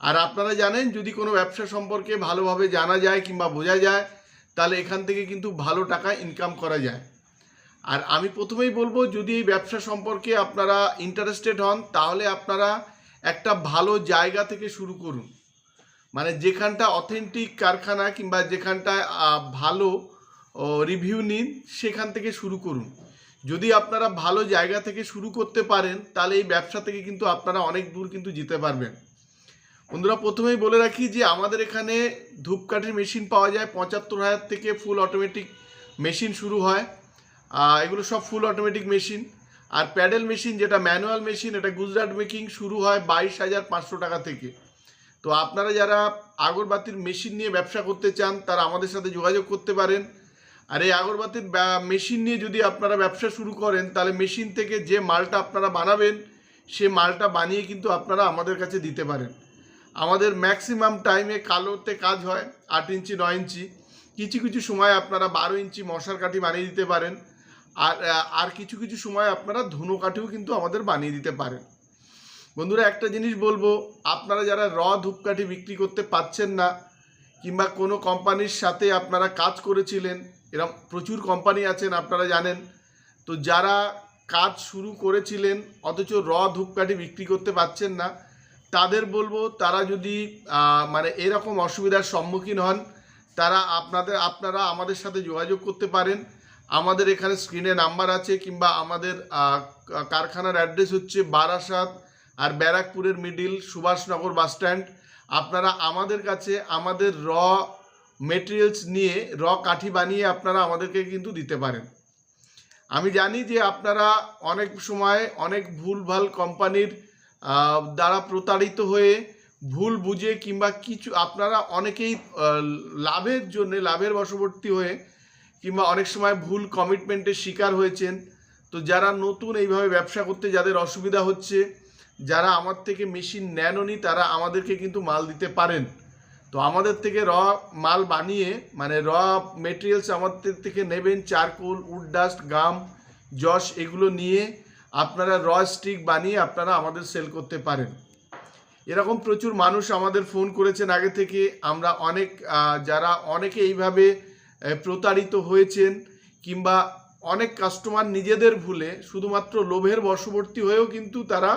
আর আপনারা জানেন, যদি কোনো ব্যবসা সম্পর্কে ভালোভাবে জানা যায় কিংবা বোঝা যায়, তাহলে এখান থেকে কিন্তু ভালো টাকা ইনকাম করা যায়। আর আমি প্রথমেই বলব, যদি এই ব্যবসা সম্পর্কে আপনারা ইন্টারেস্টেড হন, তাহলে আপনারা একটা ভালো জায়গা থেকে শুরু করুন। মানে যেখানটা অথেন্টিক কারখানা কিংবা যেখানটা ভালো রিভিউ নিন, সেখান থেকে শুরু করুন। যদি আপনারা ভালো জায়গা থেকে শুরু করতে পারেন, তাহলে এই ব্যবসা থেকে কিন্তু আপনারা অনেক দূর কিন্তু যেতে পারবেন। বন্ধুরা, প্রথমেই বলে রাখি যে আমাদের এখানে ধূপকাঠির মেশিন পাওয়া যায়। পঁচাত্তর হাজার থেকে ফুল অটোমেটিক মেশিন শুরু হয়। এগুলো সব ফুল অটোমেটিক মেশিন আর প্যাডেল মেশিন যেটা ম্যানুয়াল মেশিন এটা গুজরাট মেকিং শুরু হয় বাইশ হাজার পাঁচশো টাকা থেকে। তো আপনারা যারা আগরবাতির মেশিন নিয়ে ব্যবসা করতে চান, তারা আমাদের সাথে যোগাযোগ করতে পারেন। আর এই আগরবাতির মেশিন নিয়ে যদি আপনারা ব্যবসা শুরু করেন, তাহলে মেশিন থেকে যে মালটা আপনারা বানাবেন, সে মালটা বানিয়ে কিন্তু আপনারা আমাদের কাছে দিতে পারেন। আমাদের ম্যাক্সিমাম টাইমে কালোতে কাজ হয়, আট ইঞ্চি, নয় ইঞ্চি। কিছু কিছু সময় আপনারা বারো ইঞ্চি মশার কাঠি বানিয়ে দিতে পারেন। আর আর কিছু কিছু সময় আপনারা ধুনো কাঠিও কিন্তু আমাদের বানিয়ে দিতে পারেন। বন্ধুরা, একটা জিনিস বলব, আপনারা যারা র ধূপকাঠি বিক্রি করতে পাচ্ছেন না, কিংবা কোনো কোম্পানির সাথে আপনারা কাজ করেছিলেন এরকম প্রচুর কোম্পানি আছেন, আপনারা জানেন, তো যারা কাজ শুরু করেছিলেন, অথচ র ধূপকাঠি বিক্রি করতে পাচ্ছেন না তাদের বলব, তারা যদি মানে এরকম অসুবিধার সম্মুখীন হন, তারা আপনাদের, আপনারা আমাদের সাথে যোগাযোগ করতে পারেন। আমাদের এখানে স্ক্রিনে নাম্বার আছে কিংবা আমাদের কারখানার অ্যাড্রেস হচ্ছে বারাসাত আর ব্যারাকপুরের মিডিল সুভাষনগর বাস স্ট্যান্ড আপনারা আমাদের কাছে আমাদের র মেটেরিয়ালস নিয়ে র কাঠি বানিয়ে আপনারা আমাদেরকে কিন্তু দিতে পারেন। আমি জানি যে আপনারা অনেক সময় অনেক ভুলভাল কোম্পানির দ্বারা প্রতারিত হয়ে ভুল বুঝে কিংবা কিছু আপনারা অনেকেই লাভের জন্য, লাভের বশবর্তী হয়ে কিংবা অনেক সময় ভুল কমিটমেন্টের শিকার হয়েছেন। তো যারা নতুন এইভাবে ব্যবসা করতে, যাদের অসুবিধা হচ্ছে, যারা আমার থেকে মেশিন নেননি, তারা আমাদেরকে কিন্তু মাল দিতে পারেন। তো আমাদের থেকে র মাল বানিয়ে মানে র মেটেরিয়ালস আমাদের থেকে নেবেন, চারকোল উড ডাস্ট, গাম, যশ, এগুলো নিয়ে আপনারা র স্টিক বানিয়ে আপনারা আমাদের সেল করতে পারেন। এরকম প্রচুর মানুষ আমাদের ফোন করেছেন আগে থেকে। আমরা অনেক যারা অনেকে এইভাবে প্রতারিত হয়েছেন কিংবা অনেক কাস্টমার নিজেদের ভুলে, শুধুমাত্র লোভের বশবর্তী হয়েও কিন্তু তারা,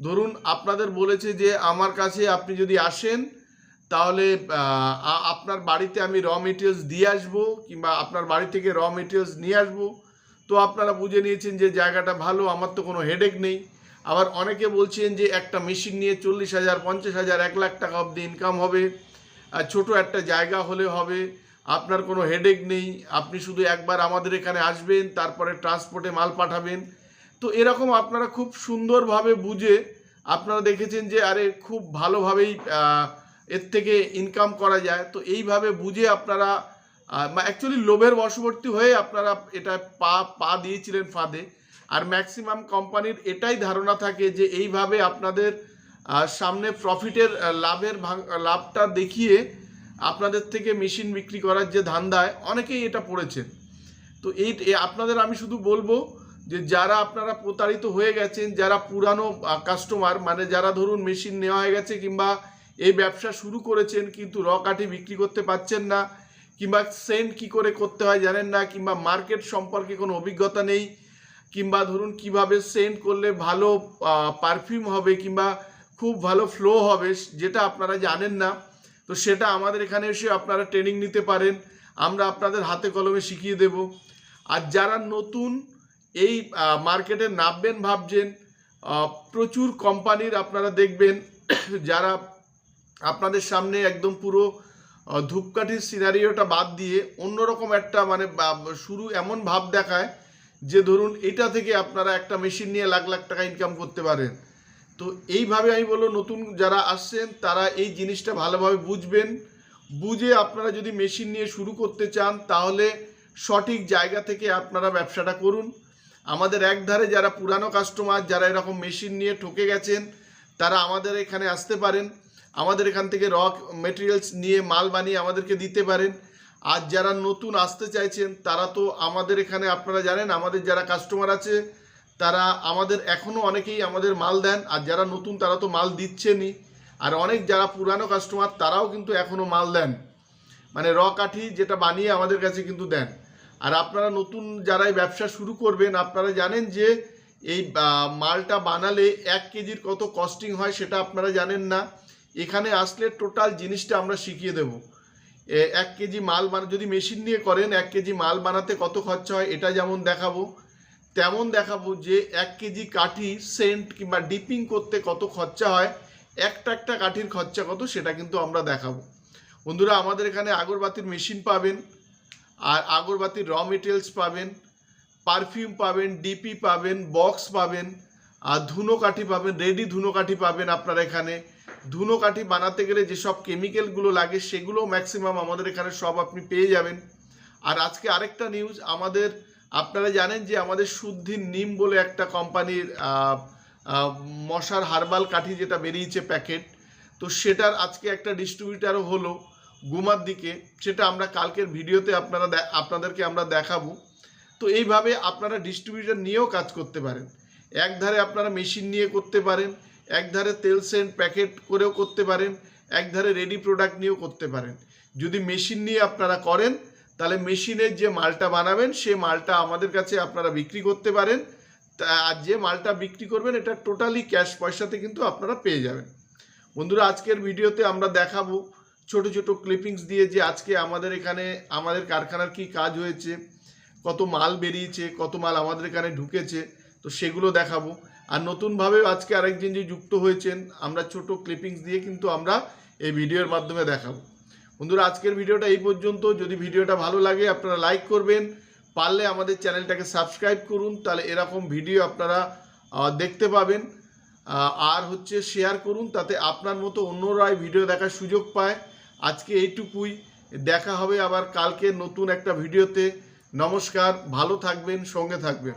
ধরুন আপনাদের বলেছে যে, আমার কাছে আপনি যদি আসেন, তাহলে আপনার বাড়িতে আমি র মেটেরিয়ালস দিয়ে আসব কিংবা আপনার বাড়ি থেকে র মেটেরিয়ালস নিয়ে আসব। তো আপনারা বুঝে নিয়েছেন যে জায়গাটা ভালো, আমার তো কোনো হেডেক নেই। আবার অনেকে বলছেন যে একটা মেশিন নিয়ে চল্লিশ হাজার, পঞ্চাশ হাজার, এক লাখ টাকা অবধি ইনকাম হবে। আর ছোট একটা জায়গা হলে হবে, আপনার কোনো হেডেক নেই। আপনি শুধু একবার আমাদের এখানে আসবেন, তারপরে ট্রান্সপোর্টে মাল পাঠাবেন। তো এরকম আপনারা খুব সুন্দরভাবে বুঝে আপনারা দেখেছেন যে, আরে খুব ভালোভাবেই এর থেকে ইনকাম করা যায়। তো এইভাবে বুঝে আপনারা অ্যাকচুয়ালি লোভের বশবর্তী হয়ে আপনারা এটা পা পা দিয়েছিলেন ফাঁদে। আর ম্যাক্সিমাম কোম্পানির এটাই ধারণা থাকে যে এইভাবে আপনাদের সামনে প্রফিটের লাভের লাভটা দেখিয়ে আপনাদের থেকে মেশিন বিক্রি করার যে ধান্দায় অনেকেই এটা পড়েছেন। তো এই আপনাদের আমি শুধু বলব যে যারা আপনারা প্রতারিত হয়ে গেছেন, যারা পুরানো কাস্টমার মানে যারা ধরুন মেশিন নেওয়া হয়ে গেছে কিংবা এই ব্যবসা শুরু করেছেন কিন্তু র কাঠি বিক্রি করতে পারছেন না কিংবা সেন্ট কি করে করতে হয় জানেন না, কিংবা মার্কেট সম্পর্কে কোনো অভিজ্ঞতা নেই, কিংবা ধরুন কীভাবে সেন্ট করলে ভালো পারফিউম হবে কিংবা খুব ভালো ফ্লো হবে যেটা আপনারা জানেন না, তো সেটা আমাদের এখানে এসে আপনারা ট্রেনিং নিতে পারেন, আমরা আপনাদের হাতে কলমে শিখিয়ে দেব। আর যারা নতুন এই মার্কেটে নামবেন, ভাবছেন প্রচুর কোম্পানির আপনারা দেখবেন, যারা আপনাদের সামনে একদম পুরো ধূপকাঠির সিনারিওটা বাদ দিয়ে অন্যরকম একটা মানে শুরু এমন ভাব দেখায় যে ধরুন এটা থেকে আপনারা একটা মেশিন নিয়ে লাখ লাখ টাকা ইনকাম করতে পারেন। তো এইভাবে আমি বলব, নতুন যারা আসছেন, তারা এই জিনিসটা ভালোভাবে বুঝবেন। বুঝে আপনারা যদি মেশিন নিয়ে শুরু করতে চান, তাহলে সঠিক জায়গা থেকে আপনারা ব্যবসাটা করুন। আমাদের একধারে যারা পুরানো কাস্টমার যারা এরকম মেশিন নিয়ে ঠকে গেছেন, তারা আমাদের এখানে আসতে পারেন। আমাদের এখান থেকে র মেটেরিয়ালস নিয়ে মাল বানিয়ে আমাদেরকে দিতে পারেন। আর যারা নতুন আসতে চাইছেন, তারা তো আমাদের এখানে আপনারা জানেন, আমাদের যারা কাস্টমার আছে, তারা আমাদের এখনও অনেকেই আমাদের মাল দেন। আর যারা নতুন, তারা তো মাল দিচ্ছেনই। আর অনেক যারা পুরানো কাস্টমার তারাও কিন্তু এখনও মাল দেন। মানে র কাঠি যেটা বানিয়ে আমাদের কাছে কিন্তু দেন। আর আপনারা নতুন যারা এই ব্যবসা শুরু করবেন, আপনারা জানেন যে এই মালটা বানালে এক কেজির কত কস্টিং হয় সেটা আপনারা জানেন না। এখানে আসলে টোটাল জিনিসটা আমরা শিখিয়ে দেব। এক কেজি মাল বানা, যদি মেশিন নিয়ে করেন, এক কেজি মাল বানাতে কত খরচা হয়, এটা যেমন দেখাবো, তেমন দেখাবো যে এক কেজি কাঠি সেন্ট কিংবা ডিপিং করতে কত খরচা হয়, একটা একটা কাঠির খরচা কত, সেটা কিন্তু আমরা দেখাবো। বন্ধুরা, আমাদের এখানে আগরবাতির মেশিন পাবেন, আর আগরবাতির র মেটেরিয়ালস পাবেন পারফিউম পাবেন ডিপি পাবেন বক্স পাবেন, আর ধুনো কাঠি পাবেন রেডি ধুনো কাঠি পাবেন আপনার এখানে। ধুনো কাঠি বানাতে গেলে যেসব কেমিক্যালগুলো লাগে সেগুলো ম্যাক্সিমাম আমাদের এখানে সব আপনি পেয়ে যাবেন। আর আজকে আরেকটা নিউজ আমাদের, আপনারা জানেন যে আমাদের শুদ্ধি নিম বলে একটা কোম্পানির মশার হার্বাল কাঠি যেটা বেরিয়েছে প্যাকেট তো সেটার আজকে একটা ডিস্ট্রিবিউটারও হলো গুমার দিকে, সেটা আমরা কালকের ভিডিওতে আপনারা আপনাদেরকে আমরা দেখাবো। তো এইভাবে আপনারা ডিস্ট্রিবিউটার নিয়েও কাজ করতে পারেন। এক ধারে আপনারা মেশিন নিয়ে করতে পারেন এক ধারে তেল সেন্ট প্যাকেট করেও করতে পারেন এক ধারে রেডি প্রোডাক্ট নিয়েও করতে পারেন। যদি মেশিন নিয়ে আপনারা করেন, তাহলে মেশিনের যে মালটা বানাবেন, সে মালটা আমাদের কাছে আপনারা বিক্রি করতে পারেন। আর যে মালটা বিক্রি করবেন, এটা টোটালি ক্যাশ পয়সাতে কিন্তু আপনারা পেয়ে যাবেন। বন্ধুরা, আজকের ভিডিওতে আমরা দেখাবো ছোট ছোট ক্লিপিংস দিয়ে যে আজকে আমাদের এখানে, আমাদের কারখানার কি কাজ হয়েছে, কত মাল বেরিয়েছে, কত মাল আমাদের এখানে ঢুকেছে, তো সেগুলো দেখাবো। আর নতুনভাবে আজকে আরেকজন যে যুক্ত হয়েছেন, আমরা ছোট ক্লিপিংস দিয়ে কিন্তু আমরা এই ভিডিওর মাধ্যমে দেখাবো। বন্ধুরা, আজকের ভিডিওটা এই পর্যন্ত। যদি ভিডিওটা ভালো লাগে, আপনারা লাইক করবেন। পারলে আমাদের চ্যানেলটাকে সাবস্ক্রাইব করুন, তাহলে এরকম ভিডিও আপনারা দেখতে পাবেন। আর হচ্ছে শেয়ার করুন, তাতে আপনার মতো অন্যরাই ভিডিও দেখার সুযোগ পায়। আজকে এইটুকুই। দেখা হবে আবার কালকে নতুন একটা ভিডিওতে। নমস্কার, ভালো থাকবেন, সঙ্গে থাকবেন।